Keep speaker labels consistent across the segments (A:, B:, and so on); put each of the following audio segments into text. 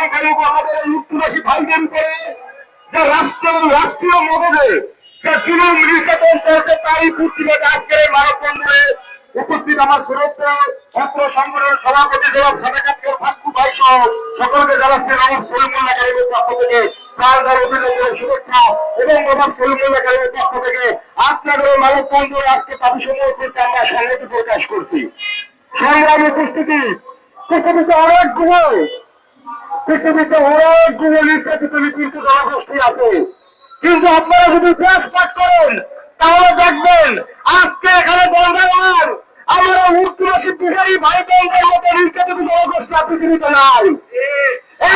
A: সংখ্যালঘু আমাদের এই মুক্তিবাসী ভাইদের উপরে যে রাষ্ট্র রাষ্ট্রীয় মদদে আমার সংগ্রামী উপস্থিতি পৃথিবীতে অনেকগুলো পৃথিবীতে অনেকগুলো নির্যাতিত নিপীড়িত জনগোষ্ঠী আছে। কিন্তু আপনারা যদি ইতিহাস পাঠ করেন, তাহলে দেখবেন আজকে এখানে বঙ্গাবার আমরা উত্তরাশি বিহারী ভাই বোনদের মতো নির্যাতিত জনগোষ্ঠী আর পৃথিবীতে নাই।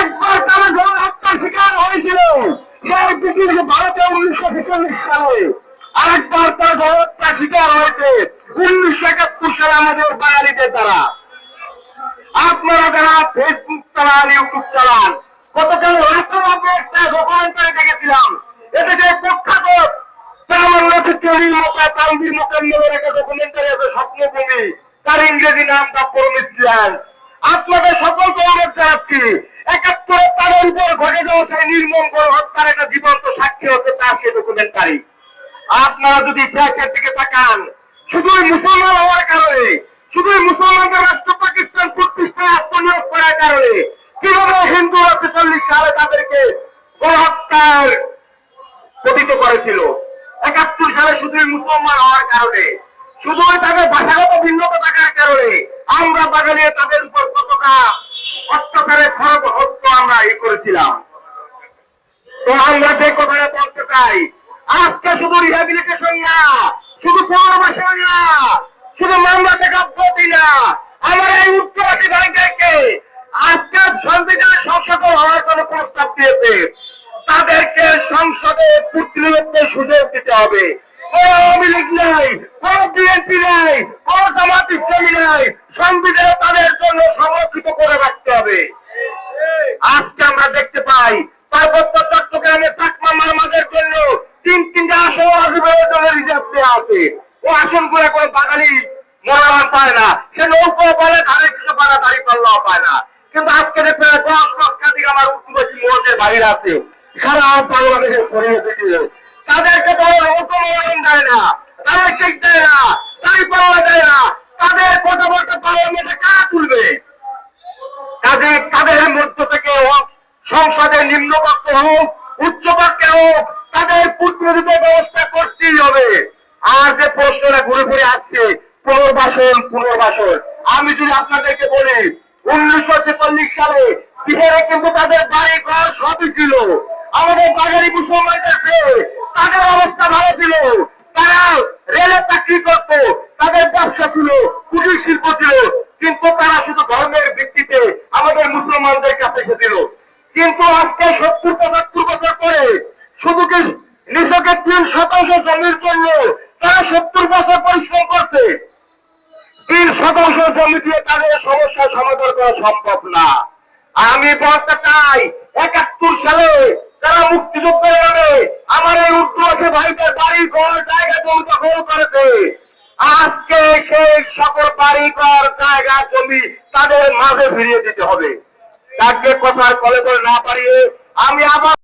A: একবার তারা গণহত্যার শিকার হয়েছিল, সেই পৃথিবীতে ভারতে উনিশশো ছেচল্লিশ সালে। আরেকবার তার গণহত্যার শিকার হয়েছে, উনিশশো একাত্তর সালে আমাদের বাঙালিদের দ্বারা। আপনারা যারা ফেসবুক চালান ইউটিউব চালান। গতকাল রাতে আমি একটা ডকুমেন্টারি দেখেছিলাম। এটা যে প্রখ্যাত ঘটে যাওয়া সেই একটা জীবন্ত সাক্ষী হচ্ছে তার আপনারা যদি দিকে তাকান, শুধুই মুসলমান হওয়ার কারণে শুধুই মুসলমানদের রাষ্ট্র পাকিস্তান প্রতিষ্ঠায় আত্মনিয়োগ করার কারণে কীভাবে হিন্দুরা ছেচল্লিশ সালে তাদেরকে গণহত্যার পতিত করেছিল। একাত্তর সালে শুধুই মুসলমান হওয়ার কারণে শুধুই তাদের ভাষাগত ভিন্নতা থাকার কারণে আমরা বাঙালি তাদের উপর কতটা অত্যাচারে খরচ হত্যা আমরা ই করেছিলাম। তো আমরা যে কথাটা বলতে চাই, আজকে শুধু রিহাবিলিটেশন না, শুধু পুনর্বাসন না, শুধু মামলা থেকে অব্যাহতি না, আমার এই উত্তরবাসী ভাইদেরকে আজকে সংবিধানের সংশোধন হওয়ার জন্য প্রস্তাব দিয়েছে। তাদেরকে সংসদে প্রতিনিধিত্বের সুযোগ দিতে হবে। করে তিন তিনটা ও কোনো বাঙালি মনোনয়ন পায় না। সে নৌকো বলে ধারে কিছু পানা দাঁড়ি পাল্লাও পায় না। কিন্তু আজকে দেখতে দশ লক্ষাধিক আমার উত্তরবাসী মুহূর্তের বাইরে আছে। সারা বাংলাদেশের ছড়িয়ে তাদেরকে তো দেয় না তাদের শিখ দেয় না দাঁড়ি পাল্লা দেয় না। তাদের কথা বলতে পাওয়ার মধ্যে কারা তুলবে? কাজে তাদের মধ্য থেকে হোক সংসদের নিম্নপক্ষ হোক, উচ্চপক্ষে হোক, তাদের প্রতিনিধিত্ব ব্যবস্থা করতেই হবে। আর যে প্রশ্নটা ঘুরে ঘুরে আসছে, পুনর্বাসন পুনর্বাসন, আমি যদি আপনাদেরকে বলি, উনিশশো ছেচল্লিশ সালে বিহারে কিন্তু তাদের বাড়ি ঘর সবই ছিল। আমাদের বাঙালি মুসলমানদের চেয়ে তাদের অবস্থা ভালো ছিল। তারা রেলে চাকরি করত, তাদের ব্যবসা ছিল, কুটির শিল্প ছিল, কিন্তু তারা শুধু ধর্মের ভিত্তিতে আমাদের মুসলমানদের কাছে এসেছিল। কিন্তু আজকে সত্তর, পঁচাত্তর বছর পরে শুধু কি নিজেকে তিন শতাংশ জমির জন্য তারা সত্তর বছর পরিশ্রম করছে? তিন শতাংশ জমি দিয়ে তাদের সমস্যার সমাধান করা সম্ভব না। আমি বলতে চাই, একাত্তর সালে তারা মুক্তিযুদ্ধের নামে আমার এই উর্দুবাসী ভাইদের বাড়ি ঘর, জায়গা জমি দখল করেছে। আজকে সেই সকল বাড়ি ঘর জায়গা, জমি তাদের মাঝে ফিরিয়ে দিতে হবে। তাকে কথার কলে করে না পারিয়ে আমি আবার